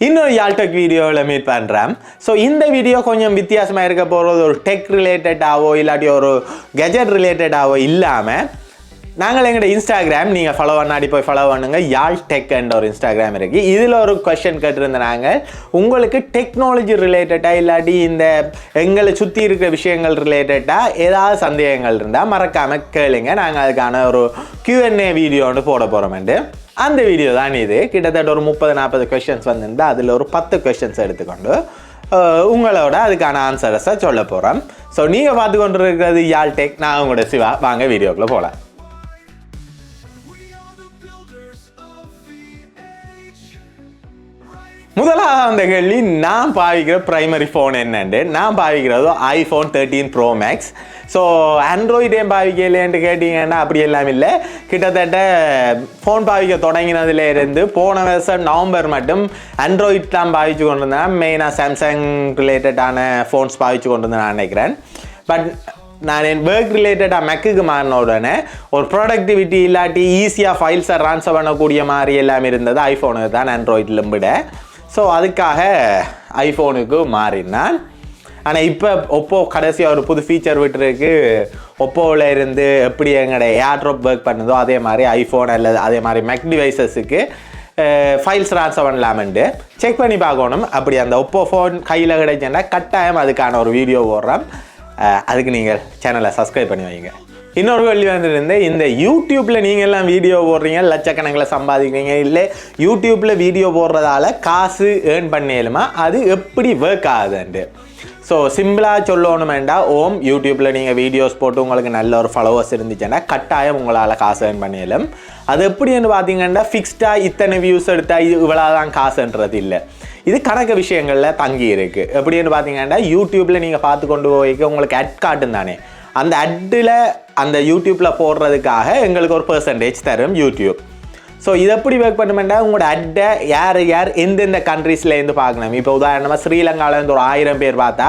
இன்னொரு யால்டெக் வீடியோவில் மீட் பண்ணுறேன் ஸோ இந்த வீடியோ கொஞ்சம் வித்தியாசமாக இருக்க போகிறது ஒரு டெக் ரிலேட்டடாவோ இல்லாட்டி ஒரு கெஜெட் ரிலேட்டடாவோ இல்லாமல் நாங்கள் எங்களோட இன்ஸ்டாகிராம் நீங்கள் ஃபாலோ பண்ணாடி போய் ஃபாலோ பண்ணுங்கள் யாழ் டெக் என்ற ஒரு இன்ஸ்டாகிராம் இருக்குது இதில் ஒரு கொஷின் கேட்டிருந்தாங்க உங்களுக்கு டெக்னாலஜி ரிலேட்டடாக இல்லாட்டி இந்த எங்களை சுற்றி இருக்கிற விஷயங்கள் ரிலேட்டடாக ஏதாவது சந்தேகங்கள் இருந்தால் மறக்காமல் கேளுங்க. நாங்கள் அதுக்கான ஒரு கியூஎன்ஏ வீடியோ ஒன்று போட போகிறோமெண்டு அந்த வீடியோ தான் இது. கிட்டத்தட்ட ஒரு முப்பது நாற்பது கொஷின்ஸ் வந்திருந்தால் அதில் ஒரு பத்து கொஷின்ஸ் எடுத்துக்கொண்டு உங்களோட அதுக்கான ஆன்சர்ஸை சொல்ல போகிறேன் ஸோ நீங்கள் பார்த்து கொண்டு இருக்கிறது யாழ் டெக் நான் உங்களோட சிவா. வாங்க வீடியோக்குள்ளே போகலாம் முதலாவது அந்த கேள்வி நான் பாவிக்கிற பிரைமரி ஃபோன் என்னண்டு? நான் பாவிக்கிறதோ iPhone thirteen pro max so ஆண்ட்ராய்டே பாவிக்கலையேன்ட்டு கேட்டிங்கன்னா அப்படி எல்லாம் இல்லை. கிட்டத்தட்ட ஃபோன் பாவிக்க தொடங்கினதுலேருந்து போன வருஷம் நவம்பர் மட்டும் ஆண்ட்ராய்ட் தான் பாவிச்சு கொண்டு இருந்தேன் மெயினாக சாம்சங் ரிலேட்டடான ஃபோன்ஸ் பாவிச்சு கொண்டு இருந்தேன் நான் நினைக்கிறேன். பட் நான் என் ஒர்க் ரிலேட்டடாக மெக்குக்கு மாறின உடனே ஒரு ப்ரொடக்டிவிட்டி இல்லாட்டி ஈஸியாக ஃபைல்ஸை ட்ரான்ஸ்ஃபர் பண்ணக்கூடிய மாதிரி எல்லாம் இருந்தது ஐஃபோனுக்கு தான் ஆண்ட்ராய்டில் விட. ஸோ அதுக்காக ஐஃபோனுக்கு மாறினான் ஆனால் இப்போ ஒப்போ கடைசியாக ஒரு புது ஃபீச்சர் விட்டுருக்கு. ஒப்போவில் இருந்து எப்படி எங்களோட ஏர்ட்ராப் ஒர்க் பண்ணுதோ அதே மாதிரி ஐஃபோன் அல்லது அதே மாதிரி மெக் டிவைசஸுக்கு ஃபைல்ஸ் ட்ரான்ஸ்ஃபர் பண்ணலாமெண்டு செக் பண்ணி பார்க்கணும். அப்படி அந்த ஒப்போ ஃபோன் கையில் கிடைச்சேன்னா கட்டாயம் அதுக்கான ஒரு வீடியோ போடுறேன் அதுக்கு நீங்கள் சேனலை சப்ஸ்கிரைப் பண்ணி வைங்க. இன்னொரு கேள்வி வந்துருந்து இந்த யூடியூப்பில் நீங்கள் எல்லாம் வீடியோ போடுறீங்க லட்சக்கணக்கில் சம்பாதிக்கிறீங்க இல்லை யூடியூப்பில் வீடியோ போடுறதால காசு ஏர்ன் பண்ணியலுமா அது எப்படி ஒர்க் ஆகுதுன்ட்டு. ஸோ சிம்பிளாக சொல்லணுமெண்டா ஓம் யூடியூப்பில் நீங்கள் வீடியோஸ் போட்டு உங்களுக்கு நல்ல ஒரு ஃபாலோவர்ஸ் இருந்துச்சுன்னா கட்டாயம் உங்களால் காசு ஏர்ன் பண்ணிடலாம் அது எப்படின்னு பார்த்தீங்கன்னா ஃபிக்ஸ்டாக இத்தனை வியூஸ் எடுத்தால் இது இவ்வளோ தான் காசுன்றது இல்லை. இது கணக்கு விஷயங்களில் தங்கி இருக்குது எப்படின்னு பார்த்தீங்கன்னா யூடியூப்பில் நீங்கள் பார்த்து கொண்டு போய்க்க உங்களுக்கு அட் காட்டும் தானே. அந்த அட்டில் அந்த யூடியூப்பில் போடுறதுக்காக எங்களுக்கு ஒரு பர்சன்டேஜ் தரும் யூடியூப். ஸோ இது எப்படி ஒர்க் பண்ணுமெண்டா? உங்களோட அட்டை யார் யார் எந்தெந்த கண்ட்ரீஸ்லேருந்து பார்க்கணும். இப்போ உதாரணமாக ஸ்ரீலங்காவிலேருந்து ஒரு ஆயிரம் பேர் பார்த்தா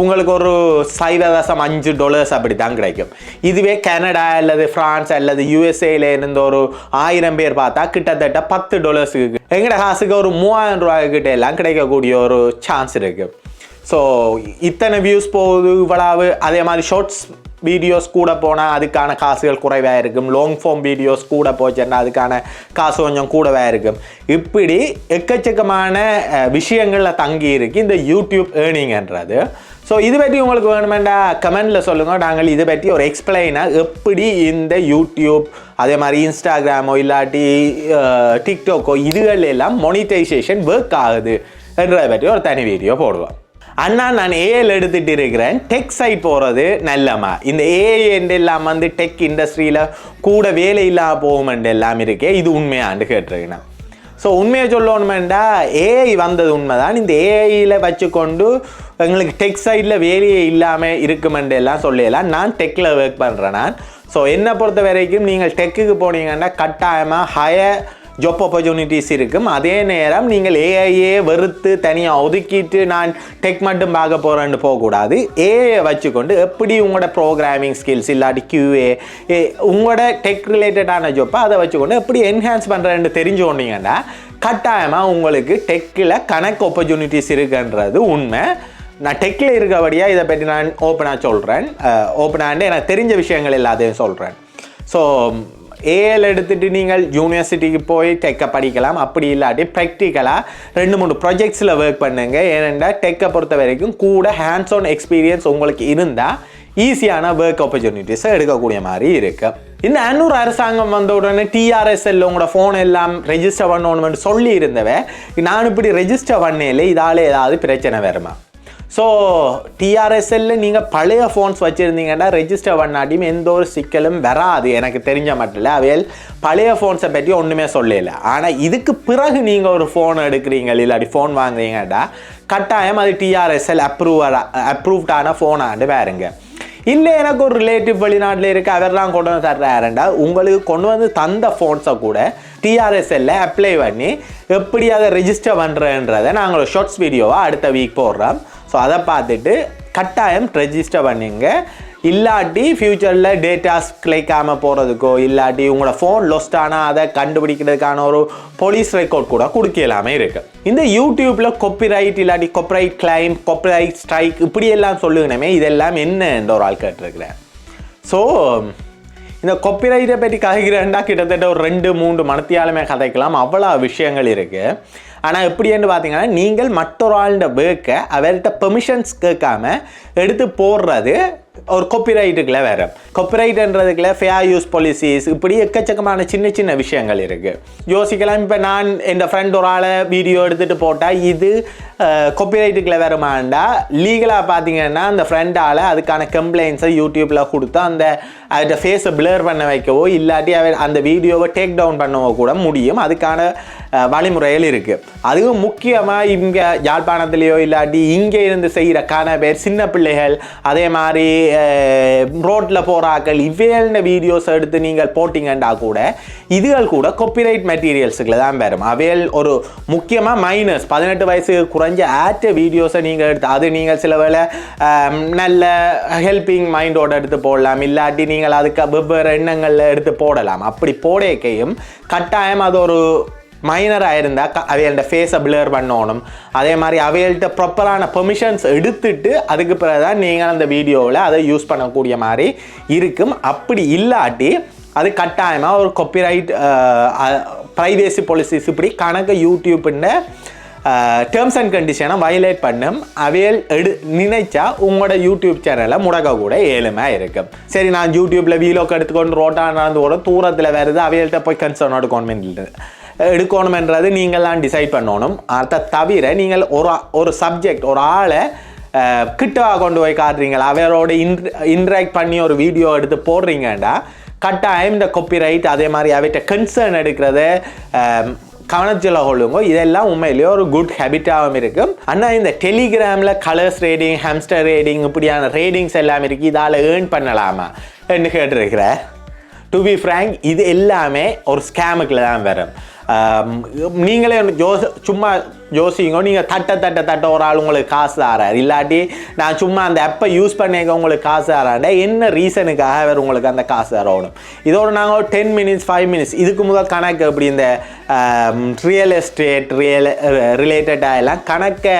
உங்களுக்கு ஒரு சைவ தசம் அஞ்சு டாலர்ஸ் அப்படி தான் கிடைக்கும். இதுவே கனடா அல்லது ஃப்ரான்ஸ் அல்லது யூஎஸ்ஏல இருந்து ஒரு ஆயிரம் பேர் பார்த்தா கிட்டத்தட்ட பத்து டாலர்ஸுக்கு எங்கட காசுக்கு ஒரு மூவாயிரம் ரூபாய்க்கிட்ட எல்லாம் கிடைக்கக்கூடிய ஒரு சான்ஸ் இருக்குது ஸோ இத்தனை வியூஸ் போகுது இவ்வளவு. அதே மாதிரி ஷார்ட்ஸ் வீடியோஸ் கூட போனால் அதுக்கான காசுகள் குறைவாக இருக்கும். லாங் ஃபார்ம் வீடியோஸ் கூட போச்சுன்னா அதுக்கான காசு கொஞ்சம் கூடவாக இருக்கும். இப்படி எக்கச்சக்கமான விஷயங்களில் தங்கி இருக்கு இந்த யூடியூப் ஏர்னிங்ன்றது ஸோ இது பற்றி உங்களுக்கு வேணுமெண்டா கமெண்டில் சொல்லுங்கள் நாங்கள் இதை பற்றி ஒரு எக்ஸ்பிளைனாக எப்படி இந்த யூடியூப் அதே மாதிரி இன்ஸ்டாகிராமோ இல்லாட்டி டிக்டாக்கோ இதுகள் எல்லாம் மொனிட்டைசேஷன் ஒர்க் ஆகுது என்றதை பற்றி ஒரு தனி வீடியோ போடுவோம். அண்ணா நான் ஏஎல் எடுத்துட்டு இருக்கிறேன். டெக் சைட் போகிறது நல்லம்மா. இந்த ஏஐ எல்லாம் வந்து டெக் இண்டஸ்ட்ரியில் கூட வேலை இல்லாமல் போகுமென்று எல்லாம் இருக்கே. இது உண்மையாண்டு கேட்டிருக்கேன் ஸோ உண்மையை சொல்லணுமெண்டா ஏஐ வந்தது உண்மைதான். இந்த ஏஐயில் வச்சுக்கொண்டு எங்களுக்கு டெக் சைடில் வேலையே இல்லாமல் இருக்குமெண்டு எல்லாம் சொல்லிடலாம் நான் டெக்கில் ஒர்க் பண்ணுறேன் நான். ஸோ என்னை பொறுத்த வரைக்கும் நீங்கள் டெக்குக்கு போனீங்கன்னா கட்டாயமாக ஹையர் ஜாப் ஆப்பர்ச்சுனிட்டிஸ் இருக்கும். அதே நேரம் நீங்கள் ஏஐயே வெறுத்து தனியாக ஒதுக்கிட்டு நான் டெக் மட்டும் பார்க்க போகிறேன்னு போகக்கூடாது. ஏஐ வச்சுக்கொண்டு எப்படி உங்களோட ப்ரோக்ராமிங் ஸ்கில்ஸ் இல்லாட்டி கியூஏ உங்களோட டெக் ரிலேட்டடான ஜாப்பை அதை வச்சுக்கொண்டு எப்படி என்ஹான்ஸ் பண்ணுறேன்னு தெரிஞ்சு கொண்டீங்கன்னா கட்டாயமாக உங்களுக்கு டெக்கில் கணக்கு ஆப்பர்ச்சுனிட்டிஸ் இருக்குன்றது உண்மை. நான் டெக்கில் இருக்கபடியாக இதை பற்றி நான் ஓப்பனாக சொல்கிறேன் ஓப்பனாக எனக்கு தெரிஞ்ச விஷயங்கள் எல்லாத்தையும் சொல்கிறேன் ஸோ ஏஎல் எடுத்துட்டு நீங்கள் யூனிவர்சிட்டிக்கு போய் டெக்கை படிக்கலாம். அப்படி இல்லாட்டி ப்ராக்டிக்கலாக ரெண்டு மூணு ப்ராஜெக்ட்ஸில் ஒர்க் பண்ணுங்க. ஏனென்றால் டெக்கை பொறுத்த வரைக்கும் கூட ஹேண்ட்ஸ் ஆன் எக்ஸ்பீரியன்ஸ் உங்களுக்கு இருந்தால் ஈஸியான ஒர்க் ஆப்பர்ச்சுனிட்டிஸை எடுக்கக்கூடிய மாதிரி இருக்குது இந்த அன்னூர் அரசாங்கம் வந்த உடனே டிஆர்எஸ்எல் உங்களோட ஃபோன் எல்லாம் ரெஜிஸ்டர் பண்ணணும்னு சொல்லி இருந்தவ நான் இப்படி ரெஜிஸ்டர் பண்ணல இதால் ஏதாவது பிரச்சனை வருமா? ஸோ டிஆர்எஸ்எல்ல நீங்கள் பழைய ஃபோன்ஸ் வச்சுருந்தீங்கன்னா ரெஜிஸ்டர் பண்ணாட்டியும் எந்த ஒரு சிக்கலும் வராது. எனக்கு தெரிஞ்ச மட்டும் இல்லை. அவையல் பழைய ஃபோன்ஸை பற்றி ஒன்றுமே சொல்லல. ஆனால் இதுக்கு பிறகு நீங்கள் ஒரு ஃபோன் எடுக்கிறீங்க இல்லாட்டி ஃபோன் வாங்குறீங்கடா கட்டாயம் அது டிஆர்எஸ்எல் அப்ரூவராக அப்ரூவ்டான ஃபோனாண்டு வேறுங்க இல்லை எனக்கு ஒரு ரிலேட்டிவ் வெளிநாட்டில் இருக்க அவர்லாம் கொண்டு வந்து தர்றாருண்டா உங்களுக்கு கொண்டு வந்து தந்த ஃபோன்ஸை கூட டிஆர்எஸ்எல்ல அப்ளை பண்ணி எப்படி அதை ரெஜிஸ்டர் பண்ணுறன்றதை நாங்கள் ஒரு ஷார்ட்ஸ் வீடியோவாக அடுத்த வீக் போடுறோம். ஸோ அதை பார்த்துட்டு கட்டாயம் ரெஜிஸ்டர் பண்ணுங்க. இல்லாட்டி ஃப்யூச்சரில் டேட்டாஸ் கிளைக்காமல் போகிறதுக்கோ இல்லாட்டி உங்களோட ஃபோன் லொஸ்ட் ஆனால் அதை கண்டுபிடிக்கிறதுக்கான ஒரு போலீஸ் ரெக்கார்ட் கூட கொடுக்கலாமே இருக்குது இந்த யூடியூப்பில் கொப்பிரைட் இல்லாட்டி காப்பிரைட் கிளைம் காப்பிரைட் ஸ்ட்ரைக் இப்படியெல்லாம் சொல்லுங்கனமே இதெல்லாம் என்ன என்ற ஒரு ஆள் கேட்டிருக்கிறேன் ஸோ இந்த கொப்பிரைட்டை பற்றி கதைக்கிறேன்டா கிட்டத்தட்ட ஒரு ரெண்டு மூன்று மனத்தியாலுமே கதைக்கலாம். அவ்வளோ விஷயங்கள் இருக்குது ஆனால் எப்படின்னு பார்த்தீங்கன்னா நீங்கள் மற்றொரு ஆளுட பேக்கை அவர்கிட்ட பெர்மிஷன்ஸ் கேட்காம எடுத்து போடுறது ஒரு கொப்பிரைட்டுக்குள்ள வேறு கொப்பிரைட்ன்றதுக்குள்ள ஃபேர் யூஸ் பாலிசிஸ் இப்படி எக்கச்சக்கமான சின்ன சின்ன விஷயங்கள் இருக்குது யோசிக்கலாம் இப்போ நான் என் ஃப்ரெண்ட் ஒரு ஆளை வீடியோ எடுத்துகிட்டு போட்டால் இது கொப்பிரைட்டுக்குள்ள வருமாண்டா? லீகலாக பார்த்தீங்கன்னா அந்த ஃப்ரெண்டால் அதுக்கான கம்ப்ளைண்ட்ஸை யூடியூப்பில் கொடுத்து அந்த அவர்கிட்ட ஃபேஸை பிளர் பண்ண வைக்கவோ இல்லாட்டி அவர் அந்த வீடியோவை டேக் டவுன் பண்ணவோ கூட முடியும். அதுக்கான வழிமுறைகள் இருக்குது அதுவும் முக்கியமாக இங்கே யாழ்ப்பாணத்துலேயோ இல்லாட்டி இங்கே இருந்து செய்கிற காண பேர் சின்ன பிள்ளைகள் அதே மாதிரி ரோட்டில் போகிறாக்கள் இவையான வீடியோஸ் எடுத்து நீங்கள் போட்டிங்கன்னா கூட இதுகள் கூட கொப்பிரைட் மெட்டீரியல்ஸுக்குள்ள தான் வரும். அவையல் ஒரு முக்கியமாக மைனஸ் பதினெட்டு வயசு குறைஞ்ச ஆற்ற வீடியோஸை நீங்கள் எடுத்து அது நீங்கள் சில வேளை நல்ல ஹெல்பிங் மைண்டோட எடுத்து போடலாம். இல்லாட்டி நீங்கள் அதுக்கு வெவ்வேறு எண்ணங்களில் எடுத்து போடலாம். அப்படி போடக்கையும் கட்டாயம் அது ஒரு மைனராக இருந்தால் அவைகள்ட்ட ஃபேஸை பிளர் பண்ணணும். அதே மாதிரி அவைகள்ட்ட ப்ராப்பரான பெர்மிஷன்ஸ் எடுத்துட்டு அதுக்கு பிறகு தான் நீங்கள் அந்த வீடியோவில் அதை யூஸ் பண்ணக்கூடிய மாதிரி இருக்கும். அப்படி இல்லாட்டி அது கட்டாயமாக ஒரு கொப்பிரைட் ப்ரைவேசி பாலிசிஸ் இப்படி கணக்கு யூடியூப்னு டேர்ம்ஸ் அண்ட் கண்டிஷனை வயலேட் பண்ணும். அவையல் எடு நினைச்சா உங்களோட யூடியூப் சேனலை முடக்க கூட இருக்கும். சரி நான் யூடியூப்பில் வீலோக்கு எடுத்துக்கொண்டு ரோட்டா நடந்து கூட தூரத்தில் வருது அவையல்கிட்ட போய் கன்சர்ன் எடுக்கணும் எடுக்கணுமென்றது நீங்கள்லாம் டிசைட் பண்ணணும். அதை தவிர நீங்கள் ஒரு ஒரு சப்ஜெக்ட் ஒரு ஆளை அஹ், கிட்டவா கொண்டு போய் காட்டுறீங்களா? அவரோட இன்ட்ர இன்ட்ராக்ட் பண்ணி ஒரு வீடியோ எடுத்து போடுறீங்கடா கட்டாயம் இந்த காப்பிரைட் அதே மாதிரி அவர்கிட்ட கன்சர்ன் எடுக்கிறது கவனத்தில் கொள்ளுங்க. இதெல்லாம் உண்மையிலேயே ஒரு குட் ஹேபிட்டாகவும் இருக்கும் ஆனால் இந்த டெலிகிராமில் கலர்ஸ் ரேடிங் ஹேம்ஸ்டர் ரேடிங் இப்படியான ரேடிங்ஸ் எல்லாம் இருக்குது இதால் ஏர்ன் பண்ணலாமா? என்று கேட்டிருக்கிறேன் டு பி ஃப்ரேங்க் இது எல்லாமே ஒரு ஸ்கேமுக்குள்ள தான் வரும். நீங்களே ஜோச சும்மா யோசிங்க நீங்கள் தட்ட தட்ட தட்ட ஒரு ஆள் உங்களுக்கு காசு தரார். இல்லாட்டி நான் சும்மா அந்த ஆப்பை யூஸ் பண்ணிக்க உங்களுக்கு காசு தராண்டா என்ன ரீசனுக்காக அவர் உங்களுக்கு அந்த காசு தரணும்? இதோட நாங்கள் ஒரு டென் மினிட்ஸ் ஃபைவ் மினிட்ஸ் இதுக்கு முதல் கணக்கு எப்படி இந்த ரியல் எஸ்டேட் ரியல் ரிலேட்டடாக எல்லாம் கணக்க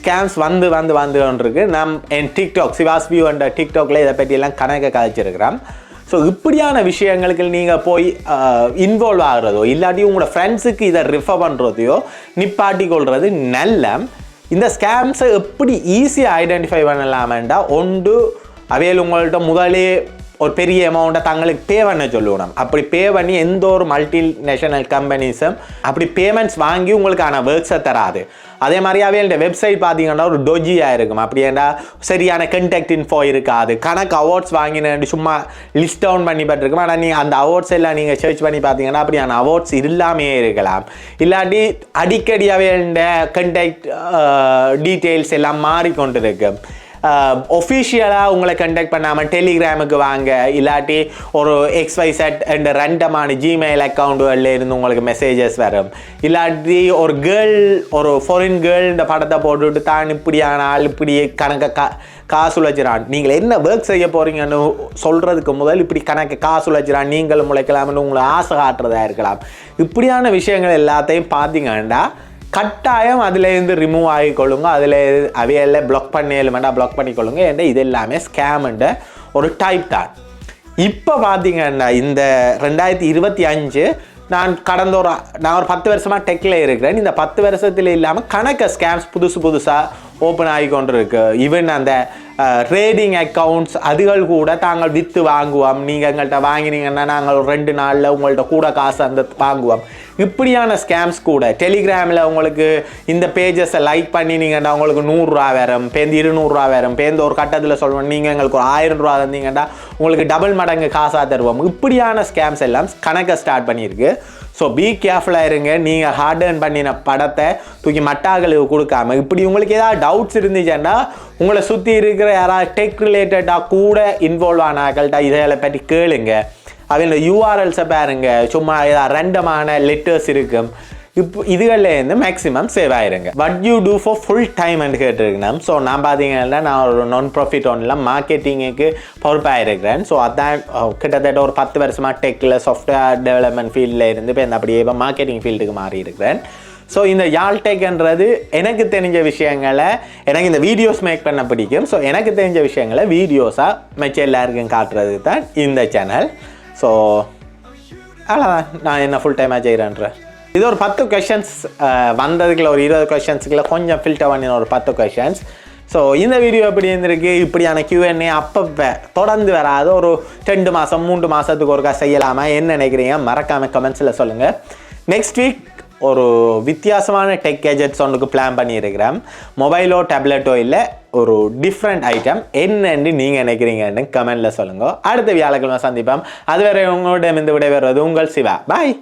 ஸ்கேம்ஸ் வந்து வந்து வந்து இருக்கு நம் என் டிக்டாக் சிவாஸ் வியூ என்ற டிக்டாக்ல இதை பற்றியெல்லாம் கணக்கை கதைச்சிருக்கிறோம் ஸோ இப்படியான விஷயங்களுக்கு நீங்கள் போய் இன்வால்வ் ஆகிறதோ இல்லாட்டி உங்களோட ஃப்ரெண்ட்ஸுக்கு இதை ரிஃபர் பண்ணுறதையோ நிப்பாட்டி கொள்வது நல்ல. இந்த ஸ்கேம்ஸை எப்படி ஈஸியாக ஐடென்டிஃபை பண்ணலாமேண்டா ஒன்று அவையில் உங்கள்கிட்ட முதலே ஒரு பெரிய அமௌண்ட்டை தங்களுக்கு பே பண்ண சொல்லணும் அப்படி பே பண்ணி எந்த ஒரு மல்டி நேஷனல் கம்பெனிஸும் அப்படி பேமெண்ட்ஸ் வாங்கி உங்களுக்கான ஒர்க்ஸை தராது. அதே மாதிரியாவே என்கிட்ட வெப்சைட் பார்த்தீங்கன்னா ஒரு டொஜியாக இருக்கும். அப்படியேண்டா சரியான கண்டெக்ட் இன்ஃபோ இருக்காது. கணக்கு அவார்ட்ஸ் வாங்கினு சும்மா லிஸ்ட் டவுன் பண்ணி பட்டிருக்கும் ஆனால் நீங்கள் அந்த அவார்ட்ஸ் எல்லாம் நீங்கள் சர்ச் பண்ணி பார்த்தீங்கன்னா அப்படியான அவார்ட்ஸ் இல்லாமையே இருக்கலாம். இல்லாட்டி அடிக்கடியாகவே அவையோட கண்டெக்ட் டீட்டெயில்ஸ் எல்லாம் மாறிக்கொண்டு இருக்குது ஒஃபிஷியலாக உங்களை கண்டக்ட் பண்ணாமல் டெலிகிராமுக்கு வாங்க. இல்லாட்டி ஒரு எக்ஸ்வை செட் அண்ட் ரெண்டமான ஜிமெயில் அக்கௌண்ட்டுகளில் இருந்து உங்களுக்கு மெசேஜஸ் வரும். இல்லாட்டி ஒரு கேர்ள் ஒரு ஃபாரின் கேர்ள் இந்த படத்தை போட்டுவிட்டு தான் இப்படியான ஆள் இப்படி கணக்கை கா காசு உழைச்சிறான் நீங்கள் என்ன ஒர்க் செய்ய போகிறீங்கன்னு சொல்கிறதுக்கு முதல் இப்படி கணக்கு காசு உழைச்சிறான் நீங்களும் உழைக்கலாம்னு உங்களை ஆசை காட்டுறதா இருக்கலாம். இப்படியான விஷயங்கள் எல்லாத்தையும் பார்த்தீங்கன்னா கட்டாயம் அதுலேருந்து ரிமூவ் ஆகிக்கொள்ளுங்க. அதில் அவையெல்லாம் பிளாக் பண்ணியலுமெண்டா பிளாக் பண்ணிக்கொள்ளுங்க. ஏன்னா இது எல்லாமே ஸ்கேமுன்ற ஒரு டைப் தான். இப்போ பார்த்தீங்கன்னா இந்த ரெண்டாயிரத்தி இருபத்தி அஞ்சு நான் கடந்த ஒரு நான் ஒரு பத்து வருஷமாக டெக்கில் இருக்கிறேன். இந்த பத்து வருஷத்தில் இல்லாமல் கணக்க ஸ்கேம்ஸ் புதுசு புதுசாக ஓப்பன் ஆகி கொண்டிருக்கு. ஈவன் அந்த ட்ரேடிங் அக்கௌண்ட்ஸ் அதுகள் கூட தாங்கள் விற்று வாங்குவோம். நீங்கள் எங்கள்கிட்ட வாங்கினீங்கன்னா நாங்கள் ஒரு ரெண்டு நாளில் உங்கள்கிட்ட கூட காசு அந்த வாங்குவோம். இப்படியான ஸ்கேம்ஸ் கூட. டெலிகிராமில் உங்களுக்கு இந்த பேஜஸை லைக் பண்ணினீங்கன்னா உங்களுக்கு நூறுரூவா வரும் பேருந்து இருநூறுவா வரும் பேருந்து ஒரு கட்டத்தில் சொல்லுவோம் நீங்கள் எங்களுக்கு ஒரு ஆயிரம் ரூபா தந்தீங்கன்னா உங்களுக்கு டபுள் மடங்கு காசாக தருவோம். இப்படியான ஸ்கேம்ஸ் எல்லாம் கணக்கை ஸ்டார்ட் பண்ணியிருக்கு. ஸோ பி கேர்ஃபுல்லாக இருங்க. நீங்கள் ஹார்ட் ஏர்ன் பண்ணின படத்தை தூக்கி மட்டாக்களுக்கு கொடுக்காம இப்படி உங்களுக்கு ஏதாவது டவுட்ஸ் இருந்துச்சுன்னா உங்களை சுற்றி இருக்கிற யாராவது டெக் ரிலேட்டடாக கூட இன்வால்வ் ஆனாக்கள்கிட்ட இதை பற்றி கேளுங்க. அவங்க யூஆர்எல்ஸை பாருங்க. சும்மா ஏதாவது ரெண்டமான லெட்டர்ஸ் இருக்கும் இப்போ இதுகள்லேருந்து மேக்ஸிமம் சேவ் ஆயிருங்க. What you do for full time and கேட்டிருக்கேன் ஸோ நான் பார்த்தீங்கன்னா நான் ஒரு நான் ப்ராஃபிட் ஒன்றில் மார்க்கெட்டிங்குக்கு பொறுப்பாக இருக்கிறேன் ஸோ அதான் கிட்டத்தட்ட ஒரு பத்து வருஷமாக டெக்கில் சாஃப்ட்வேர் டெவலப்மெண்ட் ஃபீல்டில் இருந்து இப்போ இந்த அப்படியே இப்போ மார்க்கெட்டிங் ஃபீல்டுக்கு மாறி இருக்கிறேன் ஸோ இந்த யாழ்டெக்ன்றது எனக்கு தெரிஞ்ச விஷயங்களை எனக்கு இந்த வீடியோஸ் மேக் பண்ண பிடிக்கும். ஸோ எனக்கு தெரிஞ்ச விஷயங்களை வீடியோஸாக மிச்ச எல்லாருக்கும் காட்டுறது தான் இந்த சேனல் ஸோ அவ்வளோதான் நான் என்ன ஃபுல் டைமாக செய்கிறேன்றேன் இது ஒரு பத்து கொஷன்ஸ் வந்ததுக்குள்ள ஒரு இருபது கொஷன்ஸுக்குள்ள கொஞ்சம் ஃபில்டர் பண்ணின ஒரு பத்து கொஷன்ஸ் ஸோ இந்த வீடியோ எப்படி இருந்திருக்கு? இப்படியான கியூஎன்ஏ அப்பப்போ தொடர்ந்து வராது. ஒரு ரெண்டு மாதம் மூன்று மாதத்துக்கு ஒருக்கா செய்யலாமா? என்ன நினைக்கிறீங்க? மறக்காமல் கமெண்ட்ஸில் சொல்லுங்கள் நெக்ஸ்ட் வீக் ஒரு வித்தியாசமான டெக் கேஜெட்ஸ் ஒன்றுக்கு பிளான் பண்ணியிருக்கிறேன். மொபைலோ டேப்லெட்டோ இல்லை ஒரு டிஃப்ரெண்ட் ஐட்டம் என்னன்னு நீங்கள் நினைக்கிறீங்கன்னு கமெண்டில் சொல்லுங்கள் அடுத்த வியாழக்கிழமை சந்திப்போம். அதுவரை உங்களோட இந்த விடைபெறுவது உங்கள் சிவா. பாய்